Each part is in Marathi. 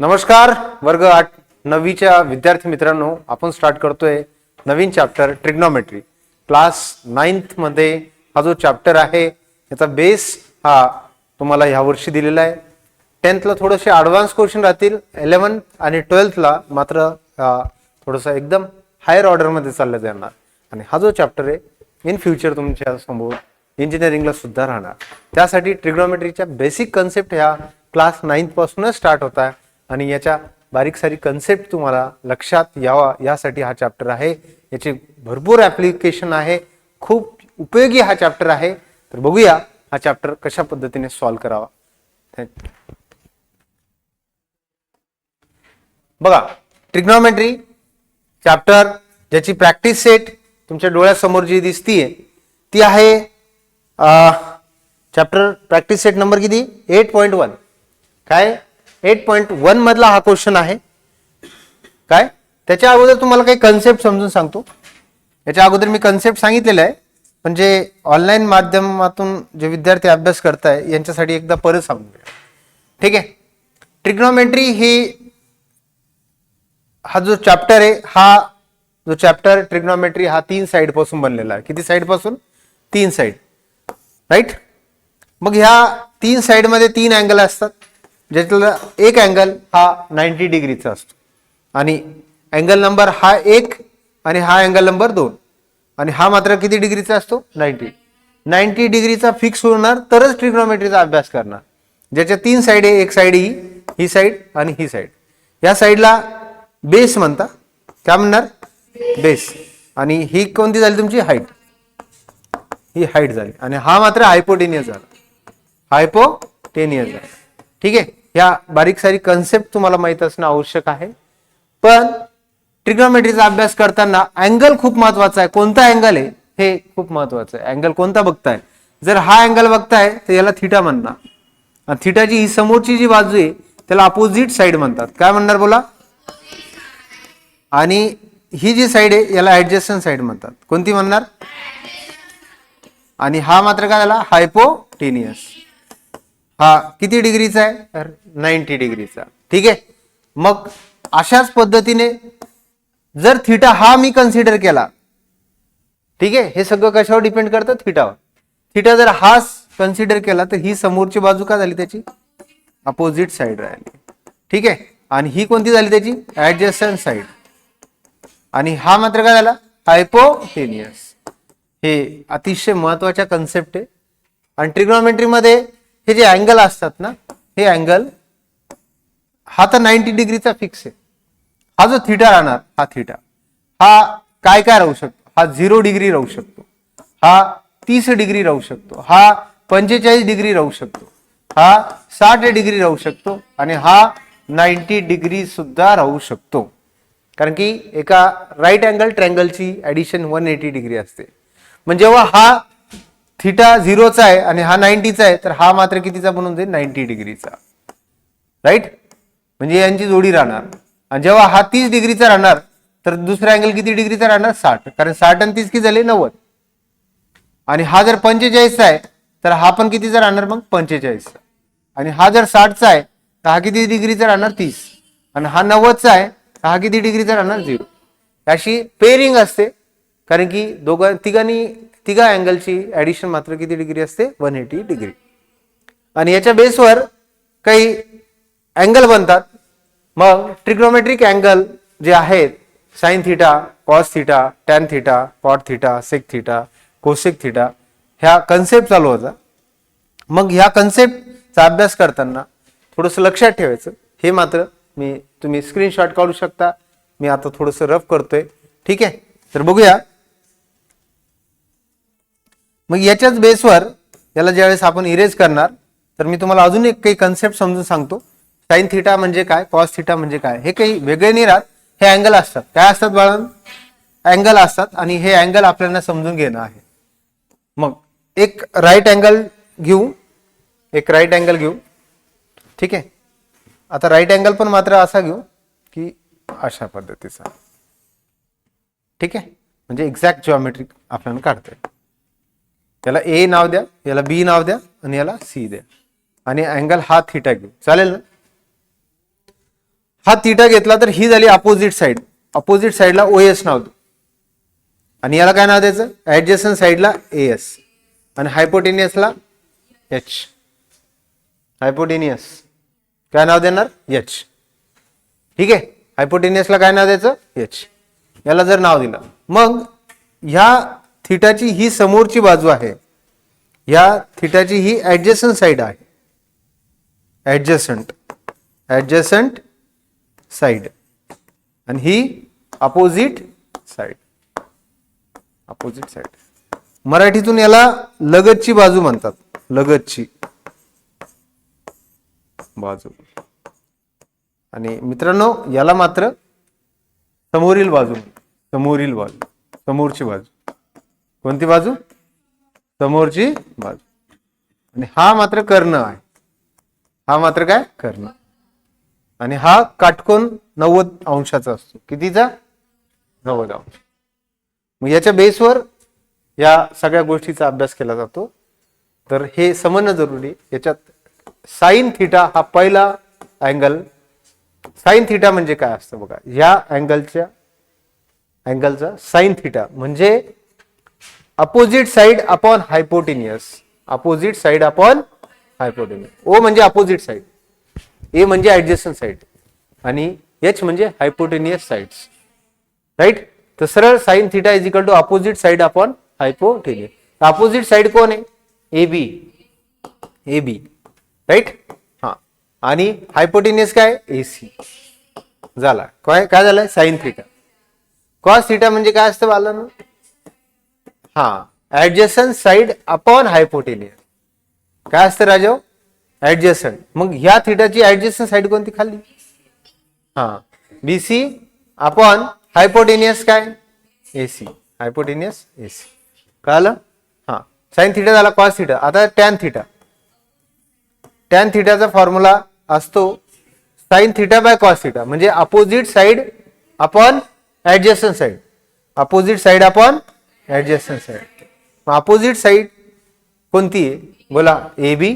नमस्कार वर्ग आठ नववीच्या विद्यार्थी मित्रांनो आपण स्टार्ट करतोय नवीन चॅप्टर ट्रिग्नॉमेट्री क्लास नाईन्थमध्ये हा जो चॅप्टर आहे याचा बेस हा तुम्हाला ह्या वर्षी दिलेला आहे. टेन्थला थोडेसे ॲडव्हान्स क्वेश्चन राहतील इलेवन्थ आणि ट्वेल्थला मात्र थोडंसं एकदम हायर ऑर्डरमध्ये चाललं जाणार. आणि हा जो चॅप्टर आहे इन फ्युचर तुमच्यासमोर इंजिनिअरिंगला सुद्धा राहणार. त्यासाठी ट्रिग्नॉमेट्रीच्या बेसिक कन्सेप्ट ह्या क्लास नाईन्थपासूनच स्टार्ट होत आहे. आणि याच्या बारीक सारी कन्सेप्ट तुम्हाला लक्षात यावा यासाठी हा चॅप्टर आहे. याचे भरपूर ॲप्लिकेशन आहे. खूप उपयोगी हा चॅप्टर आहे. तर बघूया हा चॅप्टर कशा पद्धतीने सॉल्व्ह करावा. बघा ट्रिग्नॉमेट्री चॅप्टर ज्याची प्रॅक्टिस सेट तुमच्या डोळ्यासमोर जी दिसतीये ती आहे चॅप्टर प्रॅक्टिस सेट नंबर किती? एट पॉईंट वन काय? एट पॉईंट वन मधला हा क्वेश्चन आहे. काय? त्याच्या अगोदर तुम्हाला काही कन्सेप्ट समजून सांगतो. याच्या अगोदर मी कन्सेप्ट सांगितलेलं आहे. पण जे ऑनलाईन माध्यमातून जे विद्यार्थी अभ्यास करताय यांच्यासाठी एकदा परत सांगून ठीक आहे? ट्रिग्नॉमेट्री ही हा जो चॅप्टर आहे हा जो चॅप्टर ट्रिग्नॉमेट्री हा तीन साइडपासून बनलेला आहे. किती साइडपासून? तीन साइड राईट मग ह्या तीन साइडमध्ये तीन अँगल असतात. ज्यातला एक अँगल हा नाईन्टी डिग्रीचा असतो. आणि अँगल नंबर हा एक आणि हा अँगल नंबर दोन. आणि हा मात्र किती डिग्रीचा असतो? नाईन्टी नाईन्टी डिग्रीचा फिक्स होणार तरच ट्रिग्नॉमेट्रीचा अभ्यास करणार. ज्याच्या तीन साईड आहे एक साईड ही ही साईड आणि ही साईड या साईडला बेस म्हणता. काय म्हणणार? बेस आणि ही कोणती झाली तुमची? हाईट ही हाईट झाली. आणि हा मात्र हायपोटेनियस झाला. हायपोटेनियस झाला. ठीक आहे? ह्या बारीक सारी कन्सेप्ट तुम्हाला माहीत असणं आवश्यक आहे. पण ट्रिग्नॉमेट्रीचा अभ्यास करताना अँगल खूप महत्त्वाचा आहे. कोणता अँगल आहे? हे खूप महत्वाचं आहे. अँगल कोणता बघताय? जर हा अँगल बघताय तर याला थिटा म्हणणार. थिटाची ही समोरची जी बाजू आहे त्याला अपोजिट साइड म्हणतात. काय म्हणणार बोला? आणि ही जी साइड आहे याला ऍडजस्टन साइड म्हणतात. कोणती म्हणणार? आणि हा मात्र काय झाला? हायपोटेनियस हा किती डिग्रीचा आहे? नाईन्टी डिग्रीचा. ठीक आहे? मग अशाच पद्धतीने जर थिटा हा मी कन्सिडर केला ठीक आहे? हे सगळं कशावर डिपेंड करतं? थिटावर थिटा जर हा कन्सिडर केला तर ही समोरची बाजू का झाली त्याची? अपोजिट साइड राहिली. ठीक आहे? आणि ही कोणती झाली त्याची? ऍडजस्टन साइड आणि हा मात्र काय झाला? हायपोटेनियस हे अतिशय महत्त्वाच्या कन्सेप्ट आहे. आणि ट्रिग्नॉमेट्रीमध्ये हे जे अँगल असतात ना हे अँगल हा तर नाईन्टी डिग्रीचा फिक्स आहे. हा जो थिटा राहणार हा थिटा. हा काय काय राहू शकतो? हा झिरो डिग्री राहू शकतो. हा तीस डिग्री राहू शकतो. हा पंचेचाळीस डिग्री राहू शकतो. हा साठ डिग्री राहू शकतो आणि हा नाईन्टी डिग्री सुद्धा राहू शकतो. कारण की एका राईट अँगल ट्रँगलची ऍडिशन वन एटी डिग्री असते. म्हणजे जेव्हा हा थिटा झिरोचा आहे आणि हा नाईन्टीचा आहे तर हा मात्र कितीचा बनून जाईल? नाईन्टी डिग्रीचा. राईट म्हणजे यांची जोडी राहणार. आणि जेव्हा हा तीस डिग्रीचा राहणार तर दुसरा अँगल किती डिग्रीचा राहणार? साठ. कारण साठ आणि तीस किती झाले? नव्वद. आणि हा जर पंचेचाळीसचा आहे तर हा पण कितीचा राहणार मग? पंचेचाळीसचा. आणि हा जर साठचा आहे तर हा किती डिग्रीचा राहणार? तीस. आणि हा नव्वदचा आहे तर हा किती डिग्रीचा राहणार? झिरो. अशी पेरिंग असते. कारण की दोघं तिघांनी तिघा अँगलची ऍडिशन मात्र किती डिग्री असते? One eighty degree. आणि याच्या बेसवर काही अँगल बनतात. मग ट्रिग्नोमेट्रिक अँगल जे आहेत sine theta cos theta tan theta cot theta sec theta cosec theta ह्या कन्सेप्ट चालू होता मग ह्या कन्सेप्टचा अभ्यास करताना थोडंसं लक्षात ठेवायचं. हे मात्र मी तुम्ही स्क्रीनशॉट काढू शकता. मी आता थोडंसं रफ करतोय. ठीक आहे? तर बघूया. मग याच्याच बेसवर याला ज्यावेळेस आपण इरेज करणार तर मी तुम्हाला अजून एक काही कन्सेप्ट समजून सांगतो. साईन थिटा म्हणजे काय? कॉस थिटा म्हणजे काय? हे काही वेगळे नाही राहत. हे अँगल असतात. काय असतात बाळां अँगल असतात आणि हे अँगल आपल्याला समजून घेणं आहे. मग एक राईट अँगल घेऊ. एक राईट अँगल घेऊ. ठीक आहे? आता राईट अँगल पण मात्र असा घेऊ की अशा पद्धतीचा. ठीक आहे? म्हणजे एक्झॅक्ट जिओमेट्रिक आपल्याला काढतोय याला ए नाव द्या याला बी नाव द्या आणि याला सी द्या. आणि अँगल हा थिटा घेऊ. चालेल ना? हा थिटा घेतला तर ही झाली अपोजिट साइड अपोजिट साइडला ओ एस नाव आणि याला काय नाव द्यायचं? ऍडजस्टन साइडला ए एस आणि हायपोटेनियसला एच हायपोटेनियस काय नाव देणार? एच ठीक आहे? हायपोटेनियसला काय नाव द्यायचं? एच याला जर नाव दिलं. मग ह्या थिटाची ही समोरची बाजू आहे. या थिटाची ही ऍडजस्टंट साइड आहे. ऍडजस्टंट ऍडजस्टंट साइड आणि ही अपोजिट साइड अपोजिट साइड. मराठीतून याला लगतची बाजू म्हणतात. लगतची बाजू. आणि मित्रांनो याला मात्र समोरील बाजू समोरील बाजू. समोरची बाजू. कोणती बाजू? समोरची बाजू. आणि हा मात्र कर्ण आहे. हा मात्र काय? कर्ण. आणि हा काटकोन नव्वद अंशाचा असतो. कितीचा? नव्वद अंश. मग याच्या बेसवर या सगळ्या गोष्टीचा अभ्यास केला जातो. तर हे समजणं जरुरी. याच्यात साईन थिटा हा पहिला अँगल. साईन थिटा म्हणजे काय असतं बघा? या अँगलच्या अँगलचा साईन थिटा. म्हणजे opposite side upon hypotenuse. Opposite side upon hypotenuse. O म्हणजे अपोजिट साइड ए म्हणजे ऍडजस्टन साईड आणि एच म्हणजे हायपोटेनियस साइड्स राईट तर सरळ sine theta is equal to opposite side upon hypotenuse opposite side कोण आहे? ए बी ए बी राईट हा. आणि हायपोटेनियस काय? ए सी झाला. काय काय झालंय? साईन थिटा कॉस थिटा म्हणजे काय असतं बालांना? हा. ऍडजस्टन साईड अपॉन हायपोटेनियस काय असतं राजाव ऍडजस्टंट मग ह्या थिटाची ऍडजस्टंट साईड कोणती खाल्ली हा. बीसी आपण हायपोटेनियस काय? एसी हायपोटेनियस एसी कळालं? हा. साईन थिटा झाला कॉस थिटा. आता टॅन थिटा. टॅन थिटाचा फॉर्म्युला असतो sine theta by cos theta. म्हणजे अपोजिट साईड आपण ऍडजस्टन साईड. अपोजिट साईड आपण ऍडजस्टन साईड. अपोजिट साईड कोणती आहे? बोला ए बी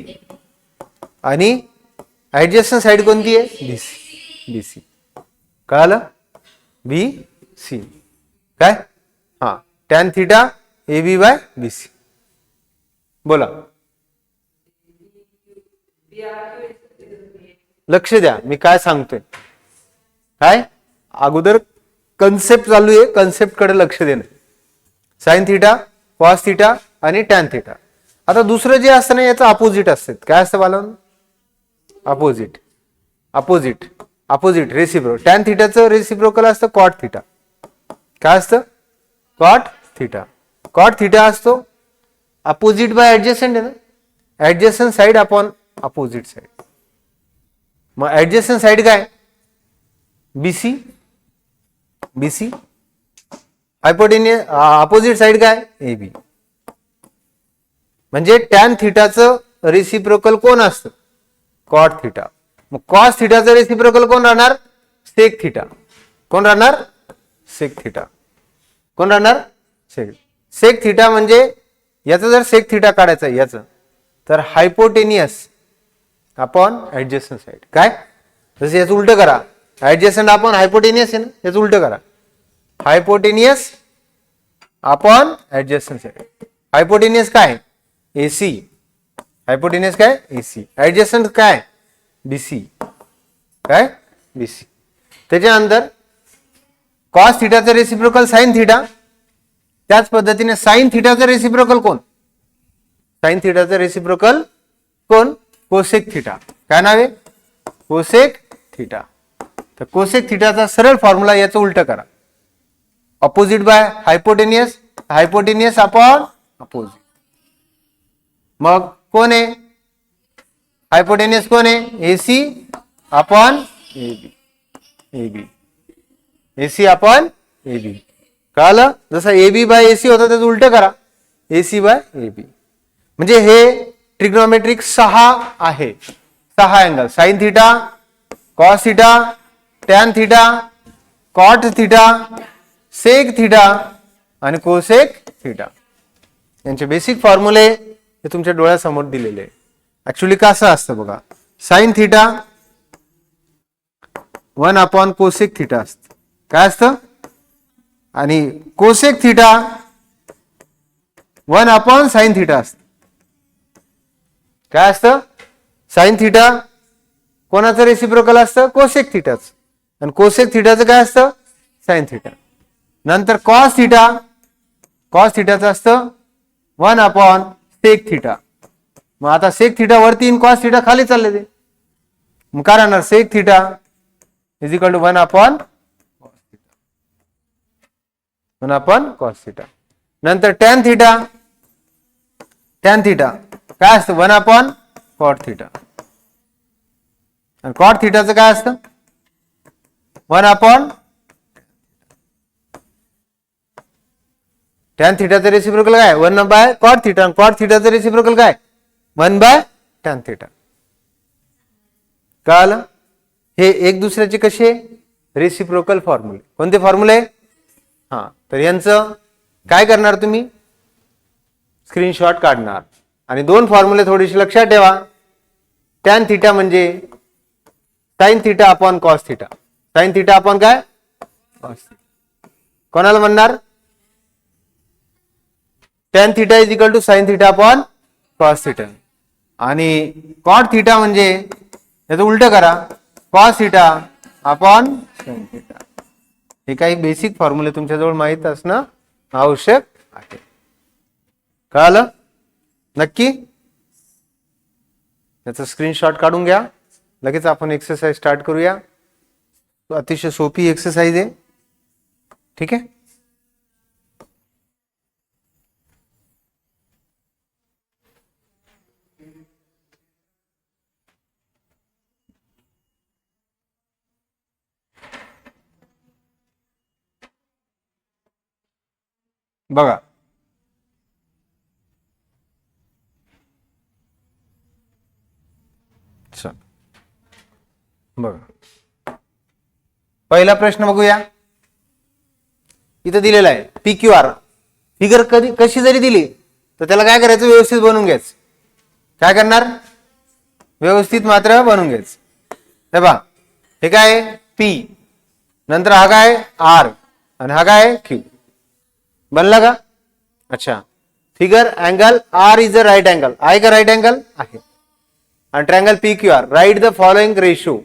आणि ॲडजस्टन साईड कोणती आहे? बी सी बी सी कळालं? बी सी काय? हा. Tan theta A B by B C बोला. लक्ष द्या. मी काय सांगतोय? काय? अगोदर कन्सेप्ट चालू आहे. कन्सेप्टकडे लक्ष देणं. साइन थिटा कॉस थिटा आणि टॅन थिटा आता दुसरं जे असतं ना याचं अपोजिट असतं. काय असतं बालन? अपोजिट. अपोजिट. अपोजिट. रेसिप्रो टॅन थिटाचं रेसिप्रोकल असतं कॉट थिटा काय असतं? कॉट थिटा कॉट थिटा असतो अपोजिट बाय ऍडजस्टंट आहे ना? Adjacent side upon opposite side मग ऍडजस्टंट साइड काय? BC BC hypotenuse opposite side काय? ए बी म्हणजे टॅन थिटाचं रेसिप्रोकल कोण असतं? कॉट थिटा मग कॉस थिटाचं रेसिप्रोकल कोण राहणार? सेक थिटा कोण राहणार? सेक थिटा कोण राहणार? सेक सेक थिटा म्हणजे याचं जर सेक थिटा काढायचं आहे याचं तर हायपोटेनियस अपॉन ऍडजस्टन साईड काय? जसं याचं उलट करा. ऍडजस्टंट अपॉन हायपोटेनियस आहे ना? याचं उलट करा. Hypotenuse upon adjacent side hypotenuse काय? एसी हायपोटेनियस काय? एसी ऍडजस्टंट काय? बीसी काय? बीसी त्याच्यानंतर कॉस थिटाचं रेसिप्रोकल साइन थिटा त्याच पद्धतीने साइन थिटाचं रेसिप्रोकल कोण? साइन थिटाचं रेसिप्रोकल कोण? कोसेक थिटा काय नाव आहे? कोसेक थिटा तर कोसेक थिटाचा सरळ फॉर्म्युला याचं उलट करा. Opposite by hypotenuse hypotenuse upon opposite मग कोण आहे? हायपोटेनियस कोण आहे? AC upon A B A B AC upon A B कळालं? जसं ए बी बाय एसी होतं त्याचं उलट करा. एसी बाय ए बी म्हणजे हे ट्रिग्नोमेट्रिक सहा आहे. सहा angle sine theta cos theta tan theta cot theta sec theta आणि कोसेक थिटा यांचे बेसिक फॉर्म्युले हे तुमच्या डोळ्यासमोर दिलेले आहे. ऍक्च्युली कसं असतं बघा? Sine theta one upon cosec theta असतं. काय असतं? आणि cosec theta one upon sine theta असत. काय असतं? साईन थिटा कोणाचं रेसिप्रोकल असतं? कोसेक थिटाच आणि कोसेक थिटाचं काय असतं? साईन थिटा नंतर कॉस थिटा कॉस थिटाचं असतं वन अपॉन सेक थिटा मग आता सेक थिटा वरती इन कॉस थिटा खाली चालले ते. मग काय राहणार? Sec theta is equal to one upon one upon cos theta नंतर टॅन थिटा टॅन थिटा काय असतं? वन अपॉन कॉट थिटा आणि कॉट थिटाचं काय असतं? वन अपॉन टॅन थिटाचं रेसिप्रोकल काय? One by cot theta cot थिटाचं reciprocal काय? वन बाय टॅन थिटा कळालं? हे एक दुसऱ्याचे कसे? रेसिप्रोकल फॉर्म्युले कोणते फॉर्म्युले हा तर यांचं काय करणार तुम्ही? स्क्रीनशॉट काढणार. आणि दोन फॉर्म्युले थोडीशी लक्षात ठेवा. टॅन थिटा म्हणजे sine theta upon cos theta sine theta upon काय? कोणाला म्हणणार? Tan theta is equal to sine theta upon cos theta आणि कॉट थिटा म्हणजे याचं उलट करा. Cos theta upon sine theta हे काही बेसिक फॉर्म्युले तुमच्याजवळ माहीत असणं आवश्यक आहे. कळालं? नक्की? याचा स्क्रीनशॉट काढून घ्या. लगेच आपण एक्सरसाइज स्टार्ट करूया. अतिशय सोपी एक्सरसाइज आहे. ठीक आहे? बघा. बघा. पहिला प्रश्न बघूया. इथं दिलेला आहे. पी क्यू आर फिगर कधी कशी जरी दिली तर त्याला काय करायचं? व्यवस्थित बनवून घ्यायचं. काय करणार? व्यवस्थित मात्र बनवून घ्यायचं. हे बा हे काय पी नंतर हा काय आर आणि हा काय क्यू बनला का? अच्छा. Figure angle R is a right angle आहे का राईट अँगल आहे. आणि triangle P Q R right the following ratio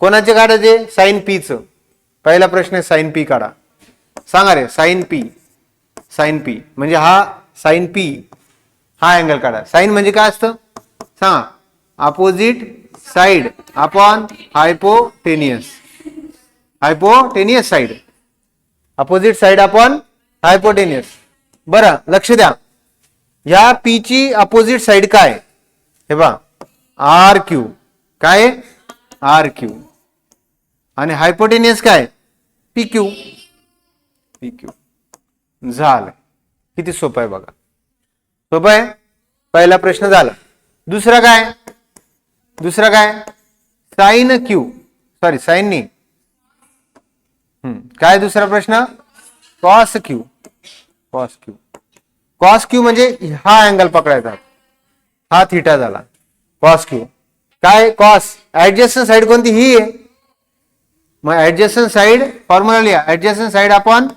कोणाचे काढायचे साइन पीचं पहिला प्रश्न आहे साईन पी काढा. सांगा रे साइन पी साईन पी म्हणजे हा साईन पी हा अँगल काढा. साइन म्हणजे काय असतं? सांगा. Opposite side upon hypotenuse hypotenuse side opposite side upon hypotenuse. बरं लक्ष द्या. या पी ची अपोजिट साइड काय? हे बा आर क्यू काय? आर क्यू आणि हायपोटेनियस काय? पी क्यू पी क्यू झालं. किती सोपं आहे बघा. सोपं आहे? पहिला प्रश्न झाला. दुसरा काय? दुसरा काय? साइन क्यू सॉरी साईन नी. हम्म, काय दुसरा प्रश्न? Cos Q cos Q cos Q म्हणजे हा अँगल पकडायचा. हा थिटा झाला. कॉस क्यू काय? कॉस ऍडजस्टन साइड कोणती? ही आहे. मग ऍडजस्टन साइड फॉर्म्युला लिहा. ऍडजस्टन साइड आपण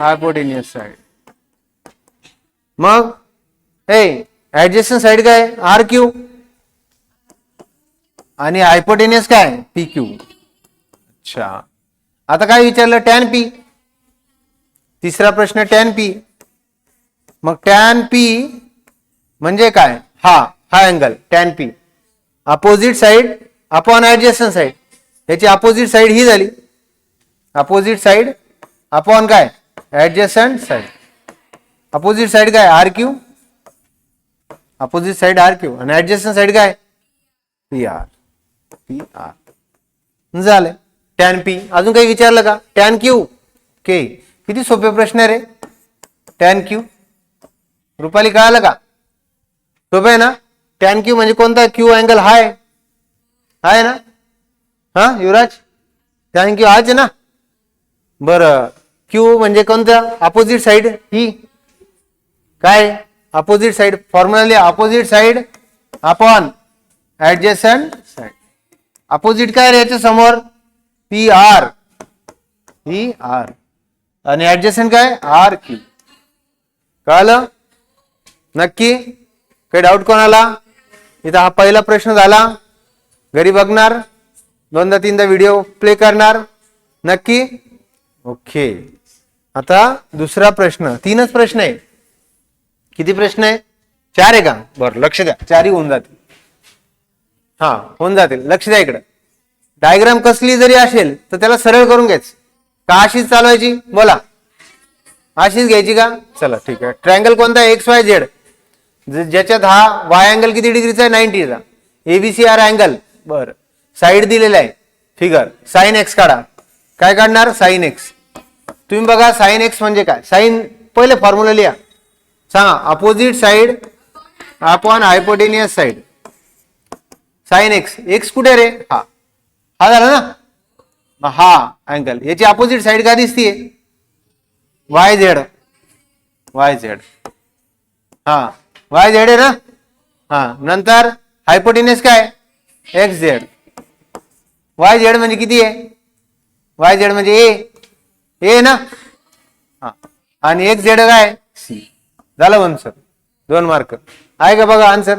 हायपोटेनियस साइड मग हे ऍडजस्टन साइड काय? आर क्यू आणि हायपोटेनियस काय? पी क्यू अच्छा. आता काय विचारलं? टॅन पी तिसरा प्रश्न टॅन पी मग टॅन पी म्हणजे काय? हा हा angle tan P opposite side upon adjacent side याची अपोजिट साइड ही झाली. अपोजिट साइड अपॉन काय? ऍडजस्टंट साइड अपोजिट साइड काय? R Q opposite side R Q आणि ऍडजस्टंट साइड काय? पी आर पी आर झालं. टॅन पी अजून काही विचारलं का? टॅन क्यू के किती सोपे प्रश्न आहे रे? टॅन क्यू रुपाली कळालं का? सोपं आहे ना? टॅन क्यू म्हणजे कोणता? क्यू अँगल हाय आहे ना? हा युवराज? टॅन क्यू हाच आहे ना? बरं. क्यू म्हणजे कोणता? अपोजिट साइड ही काय? Opposite side formula opposite side upon adjacent side opposite काय रे याच्या समोर? पी आर पी आर आणि ऍडजस्टंट काय? आर क्यू कळलं? नक्की? काही डाऊट कोणाला? इथं हा पहिला प्रश्न झाला. घरी बघणार. दोनदा तीनदा व्हिडिओ प्ले करणार. नक्की? ओके आता दुसरा प्रश्न. तीनच प्रश्न आहे. किती प्रश्न आहे? चार आहे का? बरं लक्ष द्या. चारही होऊन जातील. हा होऊन जातील. लक्ष द्या इकडं. डायग्राम कसली जरी असेल तर त्याला सरळ करून घ्यायचं. का अशीच चालवायची? बोला. अशीच घ्यायची का? चला ठीक आहे. ट्रँगल कोणता आहे? एक्स वाय झेड ज्याच्यात हा वाय अँगल किती डिग्रीचा आहे? नाईन्टीचा एबीसी आर अँगल बर. साईड दिलेला आहे. फिगर साईन एक्स काढा. काय काढणार? साईन एक्स तुम्ही बघा साईन एक्स म्हणजे काय? साईन पहिले फॉर्म्युला लिहा. सांगा opposite side upon hypotenuse side sine X X कुठे रे? हा. हा झाला ना? हा अँगल याची अपोजिट साईड काय दिसतीये? वाय झेड वाय झेड हा. वाय झेड आहे ना? हा. नंतर हायपोटिनेस काय? एक्स झेड वाय झेड म्हणजे किती आहे? वाय झेड म्हणजे ए ए ना? हा. आणि एक्स झेड काय? सी झालं आन्सर दोन मार्क आहे का बघा आन्सर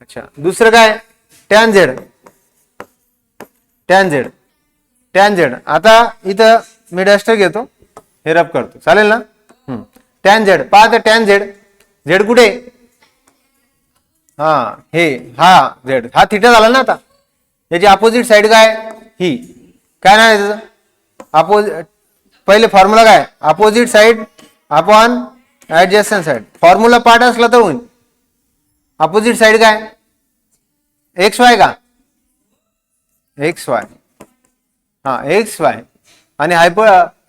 अच्छा. दुसरं काय? Tan Z tan Z tan Z आता इथं मी डस्टर घेतो. हे रब करतो. चालेल ना? टॅन झेड तर टॅन झेड झेड कुठे? हा हे हा झेड हा थिटा झाला ना आता. याची अपोजिट साइड काय? ही. काय नाही त्याचं? अपोज पहिले फॉर्म्युला काय? Opposite side upon adjacent side formula part असला तर होईल. अपोजिट साइड काय? एक्स वाय का? एक्स वाय हा एक्स वाय आणि हायपो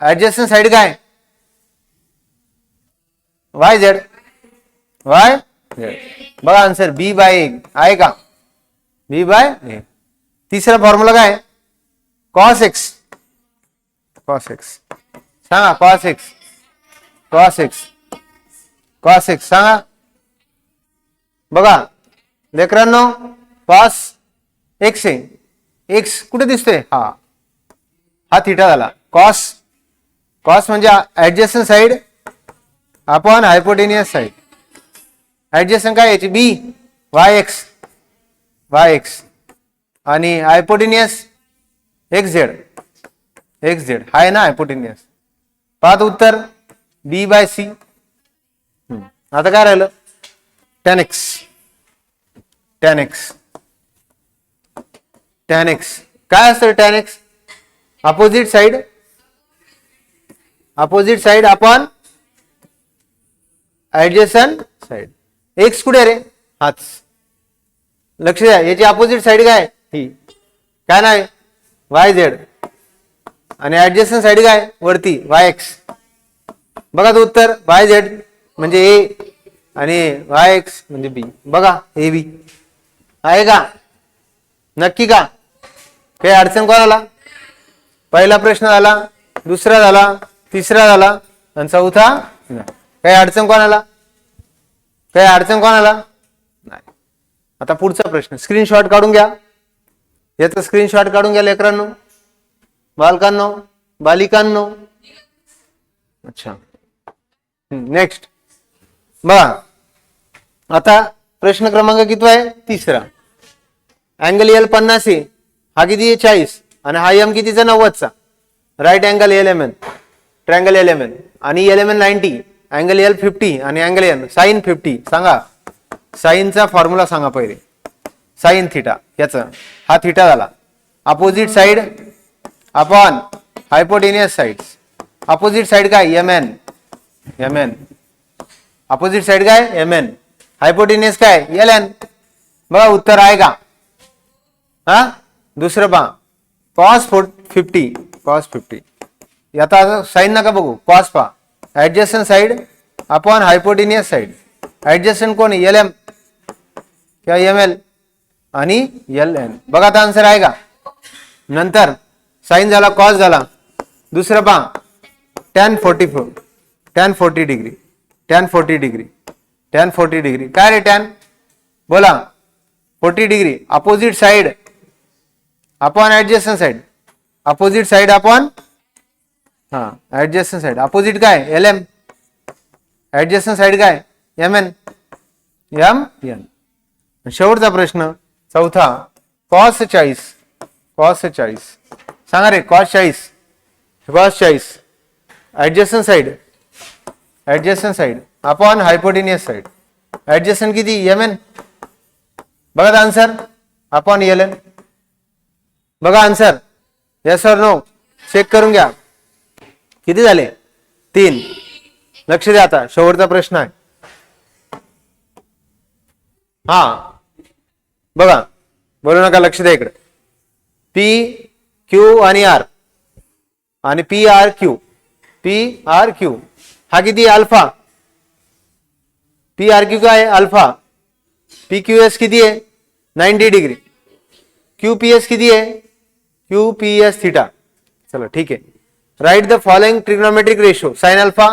ऍडजस्टन साईड काय? वाय झेड वाय झेड बघा आन्सर बी बाय ए आहे का? बी बाय ए तिसरा फॉर्म्युला काय? कॉस एक्स कॉस एक्स सांगा cos X cos X cos X सांगा. बघा. लेकरांनो कॉस एक्स आहे. एक्स कुठे दिसतोय? हा. हा थिटा झाला. कॉस कॉस म्हणजे adjacent side upon hypotenuse side adjacent काय याची? B Y X Y X आणि hypotenuse X Z X Z हाय आहे ना हायपोटेनियस पाच उत्तर. बी बाय सी आता काय राहिलं? Tan X tan X tan X काय असतं tan X opposite side opposite side upon adjacent side X कुठे रे. हाच. लक्ष द्या याची अपोजिट साइड काय? ही. काय नाही. वाय झेड आणि ऍडजेसन साइड काय? वरती. वाय एक्स बघा तो उत्तर. वाय झेड म्हणजे ए आणि वाय एक्स म्हणजे बी बघा ए बी आहे का? नक्की का? काही अडचण कोणाला? पहिला प्रश्न झाला दुसरा झाला तिसरा झाला आणि चौथा काही अडचण कोणाला? काही अडचण कोणाला? नाही. आता पुढचा प्रश्न. स्क्रीनशॉट काढून घ्या. याचा स्क्रीनशॉट काढून घ्या लेकरांनो बालकांनो बालिकांनो. अच्छा. नेक्स्ट बघा. आता प्रश्न क्रमांक किती आहे? तिसरा. अँगल एल पन्नास आहे. हा किती आहे? चाळीस. आणि हा एम कितीचा? नव्वदचा. Right angle L M N triangle L M N आणि L M N ninety angle L fifty आणि अँगल एन साईन फिफ्टी सांगा. साईनचा फॉर्म्युला सांगा पहिले. साईन थिटा याचा. हा थिटा झाला. Opposite side upon hypotenuse side opposite side काय? M N M N opposite side काय? एम एन हायपोटेनियस काय? एल एन बघा उत्तर आहे का? हा? दुसरं पहा. Cos four fifty cos fifty. आता साईन नका बघू कॉस पहा. Adjacent side upon hypotenuse side adjacent कोण एल एम किंवा एम एल आणि एल एन बघा आता आन्सर आहे का? नंतर साईन झाला कॉस झाला. दुसरं पहा. Tan forty four tan forty degree tan forty degree tan forty degree काय रे टॅन बोला. Forty degree opposite side upon adjacent side opposite side upon हा. ऍडजस्टन साइड अपोजिट काय? एल एम ऍडजस्टन साइड काय? एम एन एम एन शेवटचा प्रश्न. चौथा. कॉस चाळीस कॉस चाळीस सांगा रे कॉस चाळीस कॉस चाळीस adjacent side adjacent side upon hypotenuse side adjacent किती? एम एन बघा आन्सर अपॉन एल एन बघा answer yes sir no check करून घ्या. किती झाले? तीन. लक्ष द्या आता. शेवटचा प्रश्न आहे. हा. बघा. बोलू नका लक्ष द्या इकडे. पी क्यू आणि आर आणि P R Q P R Q हा किती? अल्फा पी आर क्यू काय अल्फा पी क्यू एस किती आहे? Ninety degree Q P S किती आहे? क्यू पी एस थिटा चलो ठीक आहे. Write the following trigonometric ratio sine alpha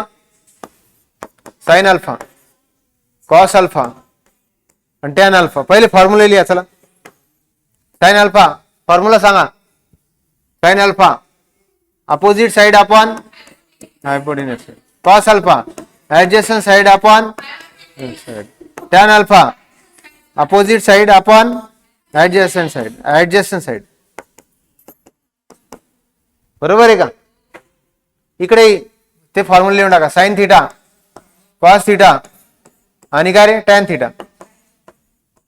sine alpha cos alpha आणि टॅन अल्फा पहिले फॉर्म्युला लिहा चला. साइन अल्फा फॉर्म्युला सांगा. Sine alpha opposite side upon hypotenuse cos alpha adjacent side upon tan alpha opposite side upon adjacent side adjacent side बरोबर आहे का? इकडे ते फॉर्म्युला लिहून टाका. साईन थिटा कॉस थिटा आणि काय रे? Tan theta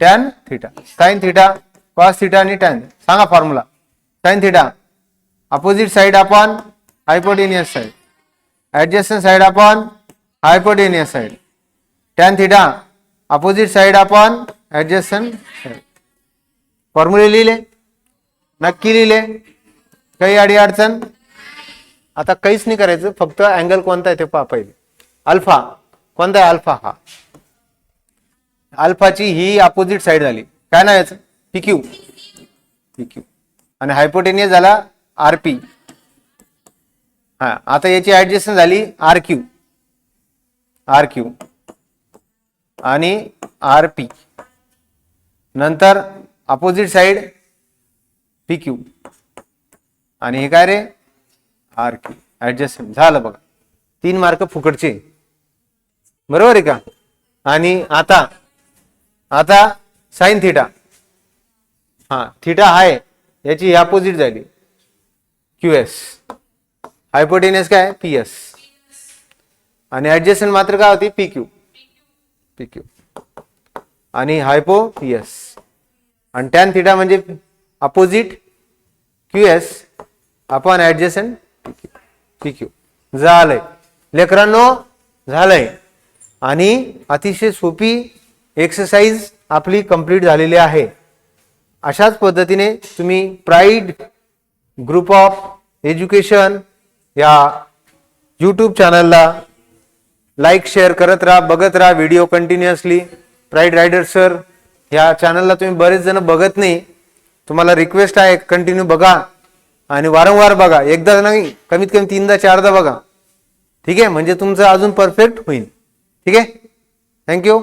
tan theta sine theta cos theta आणि टॅन सांगा formula sine theta opposite side upon hypotenuse side adjacent side upon hypotenuse side tan theta opposite side upon adjacent side फॉर्म्युले लिहिले? नक्की लिहिले? काही अडी अडचण? आता काहीच नाही करायचं फक्त अँगल कोणता आहे ते पहा पहिले. अल्फा कोणता आहे अल्फा हा? अल्फाची ही अपोजिट साइड झाली. काय नाव याचं? पी क्यू आणि हायपोटेनियस झाला आरपी हा आता याची ऍडजस्टमेंट झाली आर क्यू आर क्यू आणि आर पी नंतर अपोजिट साईड पी क्यू आणि हे काय रे? आर क्यू ऍडजस्टमेंट झालं बघा. तीन मार्क फुकटचे. बरोबर आहे का? आणि आता आता साईन थिटा हा थिटा आहे याची अपोजिट झाली. क्यू एस हायपोटेनियस काय? पी एस आणि ऍडजस्टमेंट मात्र काय होती? पी क्यू पी क्यू आणि हायपो पी एस आणि टॅन थिटा म्हणजे अपोजिट क्यू एस आपण ऍडजस्टन पी क्यू झालंय. लेकरांनो झालंय. आणि अतिशय सोपी एक्सरसाइज आपली कंप्लीट झालेली आहे. अशाच पद्धतीने तुम्ही प्राईड ग्रुप ऑफ एज्युकेशन या यूट्यूब चॅनलला लाईक शेअर करत राहा बघत राहा video continuously pride rider sir या चॅनलला तुम्ही बरेच जण बघत नाही. तुम्हाला रिक्वेस्ट आहे कंटिन्यू बघा. आणि वारंवार बघा एकदा नाही कमीत कमी तीनदा चारदा बघा. ठीक आहे? म्हणजे तुमचं अजून परफेक्ट होईल. ठीक आहे? थँक्यू